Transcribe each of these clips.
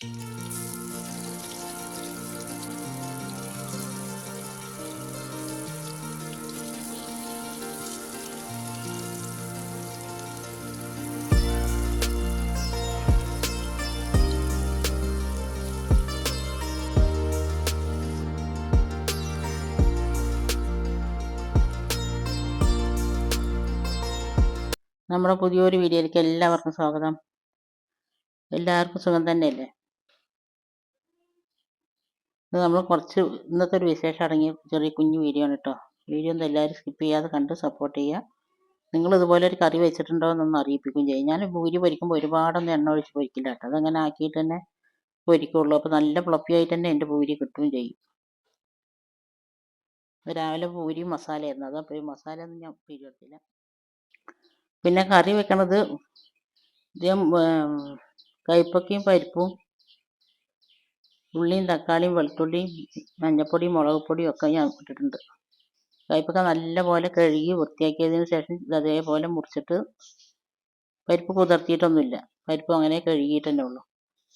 നമ്മുടെ പുതിയൊരു വീഡിയോയിലേക്ക് എല്ലാവർക്കും സ്വാഗതം. എല്ലാവർക്കും സുഖം തന്നെയല്ലേ? ഇത് നമ്മൾ കുറച്ച് ഇന്നത്തെ ഒരു വിശേഷം അടങ്ങിയ ചെറിയ കുഞ്ഞു വീഡിയോ ആണ് കേട്ടോ വീഡിയോ ഒന്നും എല്ലാവരും സ്കിപ്പ് ചെയ്യാതെ കണ്ട് സപ്പോർട്ട് ചെയ്യുക. നിങ്ങൾ ഇതുപോലെ ഒരു കറി വെച്ചിട്ടുണ്ടോ എന്നൊന്ന് അറിയിപ്പിക്കുകയും ചെയ്യും. ഞാൻ പൂരി പൊരിക്കുമ്പോൾ ഒരുപാടൊന്നും എണ്ണ ഒഴിച്ച് പൊരിക്കില്ല കേട്ടോ അതങ്ങനെ ആക്കിയിട്ട് തന്നെ പൊരിക്കുള്ളൂ. അപ്പോൾ നല്ല ഫ്ലഫിയായിട്ട് തന്നെ എന്റെ പൂരി കിട്ടുകയും ചെയ്യും. രാവിലെ പൂരി മസാലയായിരുന്നു. അതപ്പോൾ ഈ മസാല ഒന്നും ഞാൻ പിരിവെടുത്തില്ല പിന്നെ കറി വെക്കണത് കൈപ്പക്കയും പരിപ്പും ഉള്ളിയും തക്കാളിയും വെളുത്തുള്ളിയും മഞ്ഞൾപ്പൊടിയും മുളക് പൊടിയും ഒക്കെ ഞാൻ ഇട്ടിട്ടുണ്ട്. കൈപ്പക്ക നല്ലപോലെ കഴുകി വൃത്തിയാക്കിയതിന് ശേഷം ഇത് അതേപോലെ മുറിച്ചിട്ട് പരിപ്പ് കുതിർത്തിയിട്ടൊന്നുമില്ല. പരിപ്പ് അങ്ങനെ കഴുകിയിട്ട് തന്നെ ഉള്ളൂ.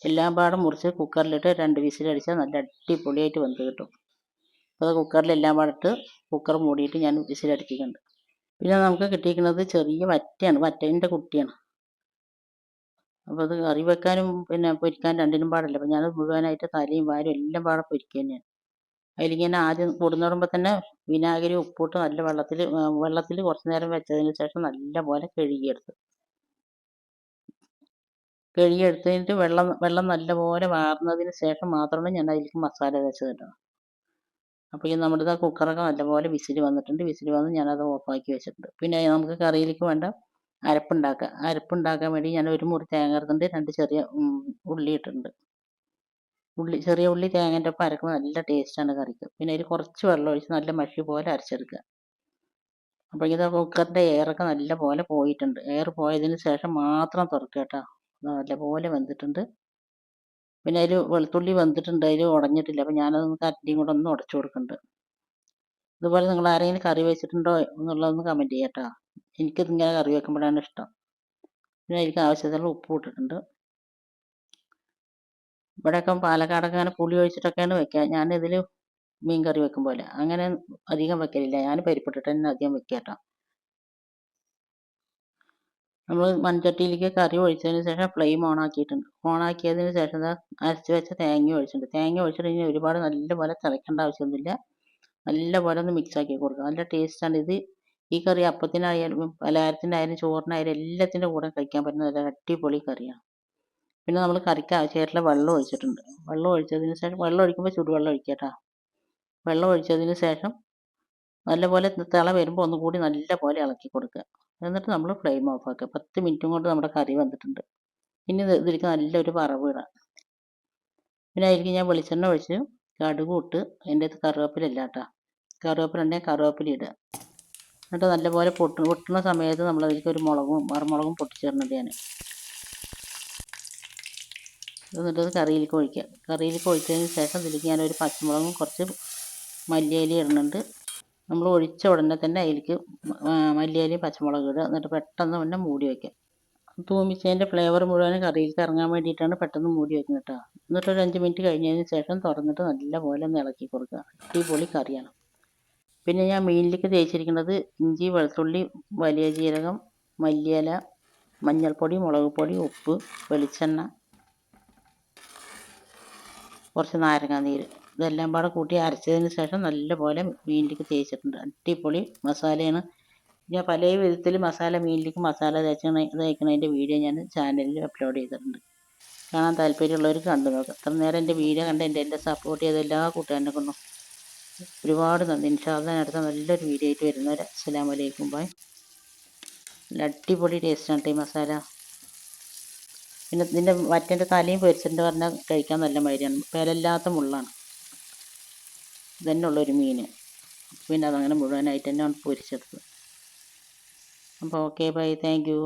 എല്ലാം പാടും മുറിച്ച് കുക്കറിലിട്ട് രണ്ട് വിസിലടിച്ചാൽ നല്ല അടിപൊളിയായിട്ട് വെന്ത് കിട്ടും. അപ്പോൾ അത് കുക്കറിലെല്ലാം പാടിട്ട് കുക്കർ മൂടിയിട്ട് ഞാൻ വിസിലടിക്കുന്നുണ്ട് പിന്നെ നമുക്ക് കിട്ടിയിരിക്കുന്നത് ചെറിയ വറ്റയാണ്. വറ്റേന്റെ കുട്ടിയാണ്. അപ്പോൾ അത് കറി വെക്കാനും പിന്നെ പൊരിക്കാൻ രണ്ടിനും പാടില്ല. അപ്പോൾ ഞാനത് മുഴുവനായിട്ട് തലയും വാരും എല്ലാം പാടെ പൊരിക്കുക തന്നെയാണ്. അതിലിങ്ങനെ ആദ്യം കൊടുന്നിടുമ്പോൾ തന്നെ വിനാഗിരി ഉപ്പിട്ട് നല്ല വെള്ളത്തിൽ വെള്ളത്തിൽ കുറച്ച് നേരം വെച്ചതിന് ശേഷം നല്ല പോലെ കഴുകിയെടുത്ത്. കഴുകിയെടുത്തിട്ട് വെള്ളം വെള്ളം നല്ല പോലെ വാർന്നതിന് ശേഷം മാത്രമാണ് ഞാൻ അതിലേക്ക് മസാല വെച്ചത് കേട്ടോ അപ്പോൾ ഈ നമ്മുടെ കുക്കറൊക്കെ നല്ലപോലെ വിസിൽ വന്നിട്ടുണ്ട്. വിസിൽ വന്ന് ഞാനത് ഓഫാക്കി വെച്ചിട്ടുണ്ട്. പിന്നെ നമുക്ക് കറിയിലേക്ക് വേണ്ട അരപ്പുണ്ടാക്കുക അരപ്പുണ്ടാക്കാൻ വേണ്ടി ഞാൻ ഒരു മുറി തേങ്ങ ഇറക്കുന്നുണ്ട് രണ്ട് ചെറിയ ഉള്ളി ഇട്ടിട്ടുണ്ട്. ഉള്ളി ചെറിയ ഉള്ളി തേങ്ങേന്റെ ഒപ്പം അരക്കുമ്പോൾ നല്ല ടേസ്റ്റാണ് കറിക്ക്. പിന്നെ അതിൽ കുറച്ച് വെള്ളം ഒഴിച്ച് നല്ല മഷി പോലെ അരച്ചെടുക്കുക. അപ്പോൾ ഇത് കുക്കറിന്റെ എയറൊക്കെ നല്ല പോലെ പോയിട്ടുണ്ട്. എയർ പോയതിന് ശേഷം മാത്രം തുറക്കുക കേട്ടോ. നല്ല പോലെ വെന്തിട്ടുണ്ട്. പിന്നെ അതിൽ വെളുത്തുള്ളി വെന്തിട്ടുണ്ട് അതിൽ ഉടഞ്ഞിട്ടില്ല. അപ്പോൾ ഞാനതൊന്ന് കരണ്ടിയും കൂടെ ഒന്ന് ഉടച്ചു കൊടുക്കുന്നുണ്ട്. ഇതുപോലെ നിങ്ങൾ ആരെങ്കിലും കറി വെച്ചിട്ടുണ്ടോ എന്നുള്ളതൊന്ന് കമന്റ് ചെയ്യാം കേട്ടോ എനിക്കിതിങ്ങനെ കറി വെക്കുമ്പോഴാണ് ഇഷ്ടം. പിന്നെ എനിക്ക് ആവശ്യത്തിനുള്ള ഉപ്പ് ഇട്ടിട്ടുണ്ട് ഇവിടെയൊക്കെ പാലക്കാടൊക്കെ അങ്ങനെ പുളി ഒഴിച്ചിട്ടൊക്കെയാണ് വെക്കുക. ഞാനിതിൽ മീൻ കറി വെക്കും പോലെ. അങ്ങനെ അധികം വെക്കലില്ല. ഞാൻ പരിപ്പിട്ടിട്ട് തന്നെ അധികം വെക്കുക നമ്മൾ മൺചട്ടിയിലേക്ക് കറി ഒഴിച്ചതിന് ശേഷം ഫ്ലെയിം ഓൺ ആക്കിയിട്ടുണ്ട്. ഓൺ ആക്കിയതിന് ശേഷം അരച്ച് വെച്ച തേങ്ങ ഒഴിച്ചിട്ടുണ്ട്. തേങ്ങ ഒഴിച്ചിട്ട് കഴിഞ്ഞാൽ ഒരുപാട് നല്ലപോലെ തിളയ്ക്കേണ്ട ആവശ്യമൊന്നുമില്ല. നല്ലപോലെ ഒന്ന് മിക്സ് ആക്കി കൊടുക്കുക. നല്ല ടേസ്റ്റാണ് ഇത്. ഈ കറി അപ്പത്തിനായാലും പലഹാരത്തിനായാലും ചോറിനായാലും എല്ലാത്തിന്റെ കൂടെ കഴിക്കാൻ പറ്റുന്ന നല്ല അടിപൊളി കറിയാണ് പിന്നെ നമ്മൾ കറിക്ക് ആവശ്യമായിട്ടുള്ള വെള്ളം ഒഴിച്ചിട്ടുണ്ട്. വെള്ളം ഒഴിച്ചതിന് ശേഷം വെള്ളം ഒഴിക്കുമ്പോൾ ചുടുവെള്ളം ഒഴിക്കട്ടാ കേട്ടോ. വെള്ളം ഒഴിച്ചതിന് ശേഷം നല്ലപോലെ തിള വരുമ്പോൾ ഒന്നുകൂടി നല്ലപോലെ ഇളക്കി കൊടുക്കുക. എന്നിട്ട് നമ്മൾ ഫ്ലെയിം ഓഫ് ആക്കുക. പത്ത് മിനിറ്റും കൊണ്ട് നമ്മുടെ കറി വന്നിട്ടുണ്ട്. പിന്നെ ഇതിലേക്ക് നല്ലൊരു വറവ് ഇടാം. പിന്നെ അതിലേക്ക് ഞാൻ വെളിച്ചെണ്ണ ഒഴിച്ച് കടുക് ഇട്ട് അതിന്റെ അകത്ത് കറിവേപ്പില ഇല്ല കേട്ടോ. ഇടുക. എന്നിട്ട് നല്ലപോലെ പൊട്ട് പൊട്ടുന്ന സമയത്ത് നമ്മൾ അതിലേക്ക് ഒരു മുളകും മറുമുളകും പൊട്ടിച്ചേർന്നിട്ട് ഞാൻ എന്നിട്ട് അത് കറിയിലേക്ക് ഒഴിക്കുക. കറിയിലേക്ക് ഒഴിച്ചതിന് ശേഷം ഇതിലേക്ക് ഞാനൊരു പച്ചമുളകും കുറച്ച് മല്ലിയില ഇടുന്നുണ്ട്. നമ്മൾ ഒഴിച്ച ഉടനെ തന്നെ അതിലേക്ക് മല്ലിയിലയും പച്ചമുളകും ഇടുക. എന്നിട്ട് പെട്ടെന്ന് തന്നെ മൂടി വയ്ക്കുക. തൂമിച്ചതിന്റെ ഫ്ലേവർ മുഴുവൻ കറിയിലേക്ക് ഇറങ്ങാൻ വേണ്ടിയിട്ടാണ് പെട്ടെന്ന് മൂടി വയ്ക്കുന്നത് കേട്ടോ എന്നിട്ട് ഒരു അഞ്ച് മിനിറ്റ് കഴിഞ്ഞതിന് ശേഷം തുറന്നിട്ട് നല്ലപോലെ ഒന്ന് ഇളക്കി കൊടുക്കുക. അടിപൊളി കറിയാണ്. പിന്നെ ഞാൻ മീനിലേക്ക് തേച്ചിരിക്കുന്നത് ഇഞ്ചി വെളുത്തുള്ളി വലിയ ജീരകം മല്ലിയില മഞ്ഞൾപ്പൊടി മുളക് പൊടി ഉപ്പ് വെളിച്ചെണ്ണ കുറച്ച് നാരങ്ങാനീര് ഇതെല്ലാം പാടെ കൂട്ടി അരച്ചതിന് ശേഷം നല്ലപോലെ മീനിലേക്ക് തേച്ചിട്ടുണ്ട്. അടിപൊളി മസാലയാണ്. ഞാൻ പല വിധത്തിൽ മസാല മീനിലേക്ക് മസാല തേച്ചണ തേക്കണതിന്റെ വീഡിയോ ഞാൻ ചാനലിൽ അപ്ലോഡ് ചെയ്തിട്ടുണ്ട്. കാണാൻ താല്പര്യമുള്ളവർ കണ്ടു നോക്കാം. അത്ര നേരം എന്റെ വീഡിയോ കണ്ട് എന്റെ എന്റെ സപ്പോർട്ട് ചെയ്ത എല്ലാ കൂട്ടുകാരനെ കൊണ്ടും ഒരുപാട് നന്ദി. ഇൻഷാല്ല അടുത്ത നല്ലൊരു വീഡിയോ ആയിട്ട് വരുന്നവരെ. അസ്സലാം വലൈക്കും ബായ് നല്ല അടിപൊളി ടേസ്റ്റാണ് ഈ മസാല പിന്നെ ഇതിന്റെ മറ്റേന്റെ തലയും പൊരിച്ചിട്ട് പറഞ്ഞാൽ കഴിക്കാൻ നല്ല മരിയാണ് പേരല്ലാത്ത മുള്ളാണ്. ഇതന്നെ ഉള്ളൊരു മീൻ. പിന്നെ അതങ്ങനെ മുഴുവനായിട്ട് തന്നെ പൊരിച്ചെടുത്തത്. അപ്പോൾ ഓക്കെ ബൈ താങ്ക് യു